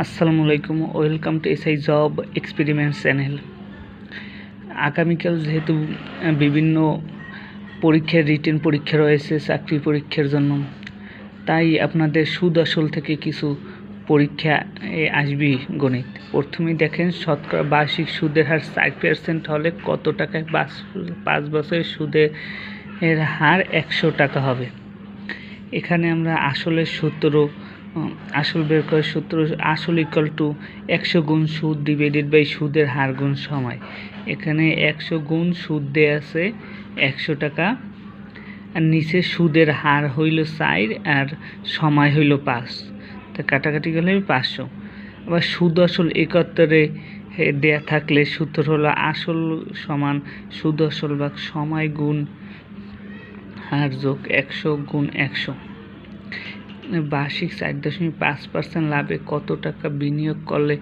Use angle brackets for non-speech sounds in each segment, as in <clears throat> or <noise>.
আসসালামু আলাইকুম, welcome to SI job experiment channel. আগামীকাল যেহেতু বিভিন্ন পরীক্ষার, রিটেন পরীক্ষা রয়েছে, চাকরি পরীক্ষার জন্য। তাই আপনাদের সুদ আসল থেকে কিছু পরীক্ষা আসবে গণিত। প্রথমেই দেখেন, শতকরা বার্ষিক সুদের হার চার পার্সেন্ট হলে কত টাকায় পাঁচ পাঁচ বছরের সুদের এর হার একশো টাকা হবে। এখানে আমরা আসলের সূত্র আসল বের করার সূত্র আসল ইকাল টু একশো গুণ সুদ ডিভাইডেড বাই সুদের হার গুণ সময়। এখানে একশো গুণ সুদ দেয়া আছে একশো টাকা, আর নিচে সুদের হার হইল চার আর সময় হইল পাঁচ। তা কাটাকাটি গেলে পাঁচশো। আবার সুদ আসল একাত্তরে দেয়া থাকলে সূত্র হলো আসল সমান সুদ আসল বা সময় গুণ হার যোগ একশো গুণ একশো। বার্ষিক চার দশমিক পাঁচ পার্সেন্ট লাভে কত টাকা বিনিয়োগ করলে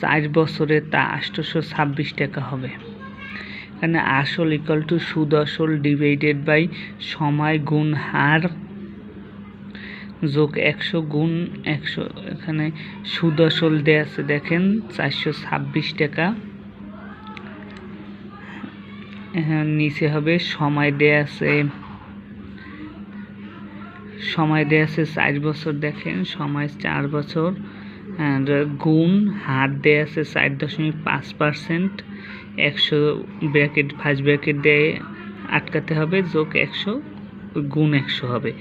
চার বছরে তা আটশোশো ছাব্বিশ টাকা হবে? এখানে আসল ইকাল টু সুদ আসল ডিভাইডেড বাই সময় গুণ হার যোগ একশো গুণ একশো, এখানে সুদ আসল দেয়া আছে, দেখেন চারশো ছাব্বিশ টাকা। নিচে হবে, সময় দেয়া আছে সময় দেয়া আছে চার বছর, দেখেন, সময় চার বছর। আর গুণ হার দেয়া আছে চার দশমিক পাঁচ পার্সেন্ট। একশো ব্র্যাকেট ফার্স্ট ব্র্যাকেট দিয়ে আটকাতে হবে, যোগ একশো, গুণ একশো হবে।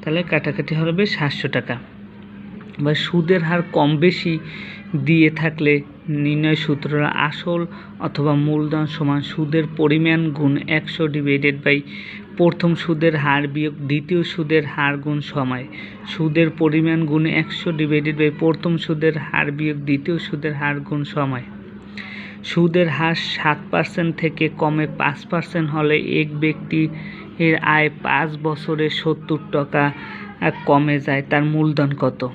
তাহলে কাটাকাটি হবে সাতশো টাকা। বা সুদের হার কম বেশি দিয়ে থাকলে নির্ণয় সূত্র আসল অথবা মূলধন সমান সুদের পরিমাণ গুণ একশো ডিভাইডেড বাই প্রথম সুদের হার বিয়োগ দ্বিতীয় সুদের হার গুণ সময়। সুদের পরিমাণ গুণ একশো ডিভাইডেড বাই প্রথম সুদের হার বিয়োগ দ্বিতীয় সুদের হার গুণ সময়। সুদের হার সাত পার্সেন্ট থেকে কমে পাঁচ পার্সেন্ট হলে এক ব্যক্তি এর আয় পাঁচ বছরে সত্তর টাকা কমে যায়, তার মূলধন কত?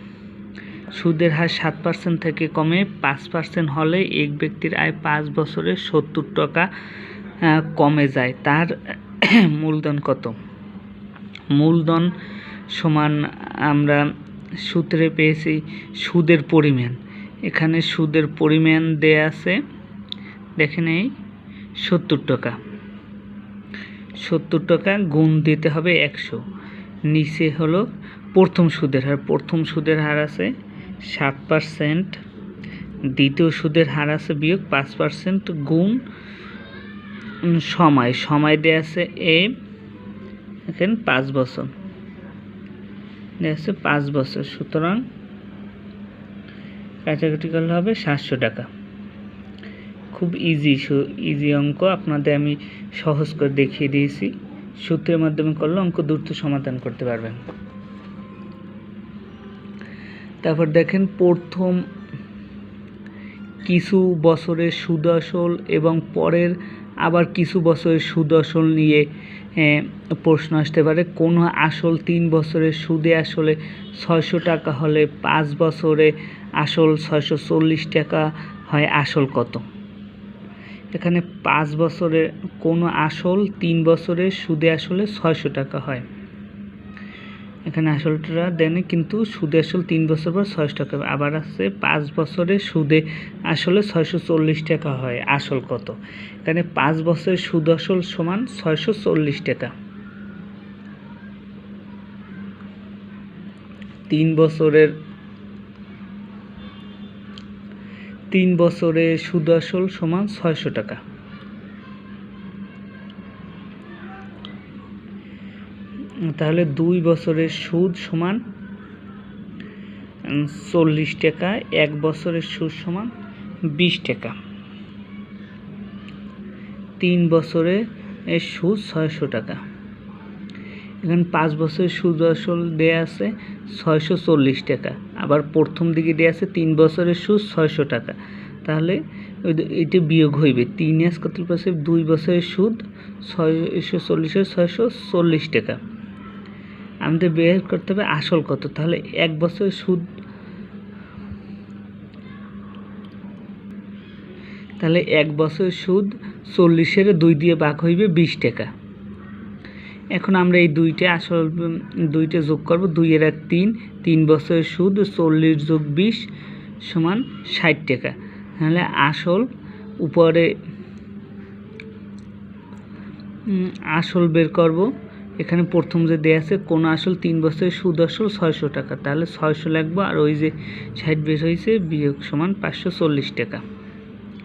সুদের হার সাত পার্সেন্ট থেকে কমে পাঁচ পার্সেন্ট হলে এক ব্যক্তির আয় পাঁচ বছরে সত্তর টাকা কমে যায়। তার <clears throat> মূলধন কত? মূলধন সমান আমরা সূত্রে পেয়েছি সুদের পরিমাণ। এখানে সুদের পরিমাণ দেয়া আছে দেখেন এই সত্তর টাকা। সত্তর টাকা গুণ দিতে হবে একশো। নিচে হলো প্রথম সুদের হার। প্রথম সুদের হার আছে সাত পার্সেন্ট দ্বিতীয় সুদের হার আছে বিয়োগ পাঁচ পার্সেন্ট গুণ সময়। সময় দেয়া আছে এ এখানে পাঁচ বছর। দেয়া আছে পাঁচ বছর, সুতরাং কাটাকাটি করলে হবে সাতশো টাকা। খুব ইজি ইজি অঙ্ক, আপনাদের আমি সহজ করে দেখিয়ে দিয়েছি। সূত্রের মাধ্যমে করলে অঙ্ক দ্রুত সমাধান করতে পারবেন। তারপর দেখেন প্রথম কিছু বছরের সুদ এবং পরের আবার কিছু বছরের সুদ নিয়ে আহ, প্রশ্ন আসতে পারে। কোনো আসল তিন বছরের সুদে আসলে ছয়শো টাকা হলে পাঁচ বছরে আসল ছয়শো চল্লিশ টাকা হয় আসল কত? এখানে পাঁচ বছরের কোনো আসল তিন বছরের সুদে আসলে ছয়শো টাকা হয়। এখানে আসলটা দেন, কিন্তু সুদে আসল তিন বছর পর ছয়শো টাকা। আবার আছে পাঁচ বছরের সুদে আসলে ছয়শো চল্লিশ টাকা হয়, আসল কত? এখানে পাঁচ বছরের সুদ আসল সমান ছয়শো চল্লিশ টাকা। তিন বছরের, তিন বছরে সুদ আসল সমান ছয়শো টাকা। তাহলে দুই বছরের সুদ সমান চল্লিশ টাকা, এক বছরের সুদ সমান বিশ টাকা। তিন বছরে এর সুদ ছয়শো টাকা। এখানে পাঁচ বছরের সুদ আসল দেয়া আছে ছয়শো চল্লিশ টাকা। আবার প্রথম দিকে দেয়া আছে তিন বছরের সুদ ছয়শো টাকা। তাহলে এটি বিয়োগ হইবে। তিন এস কত পাশে দুই বছরের সুদ ছয়শো চল্লিশের ছয়শো চল্লিশ টাকা। আমাদের বের করতে হবে আসল কত? তাহলে এক বছরের সুদ। তাহলে এক বছরের সুদ চল্লিশের দুই দিয়ে ভাগ হইবে বিশ টাকা। এখন আমরা এই দুইটা আসল, দুইটা যোগ করব দুইয়ের এক তিন তিন বছরের সুদ চল্লিশ যোগ বিশ সমান ষাট টাকা। তাহলে আসল উপরে আসল বের করব। এখানে প্রথম যে দেয়া আছে, কোন আসল তিন বছরের সুদ আসল ছয়শো টাকা। তাহলে ছয়শো লাগবে, আর ওই যে ষাট বের হয়েছে, বিয়োগ সমান পাঁচশো চল্লিশ টাকা।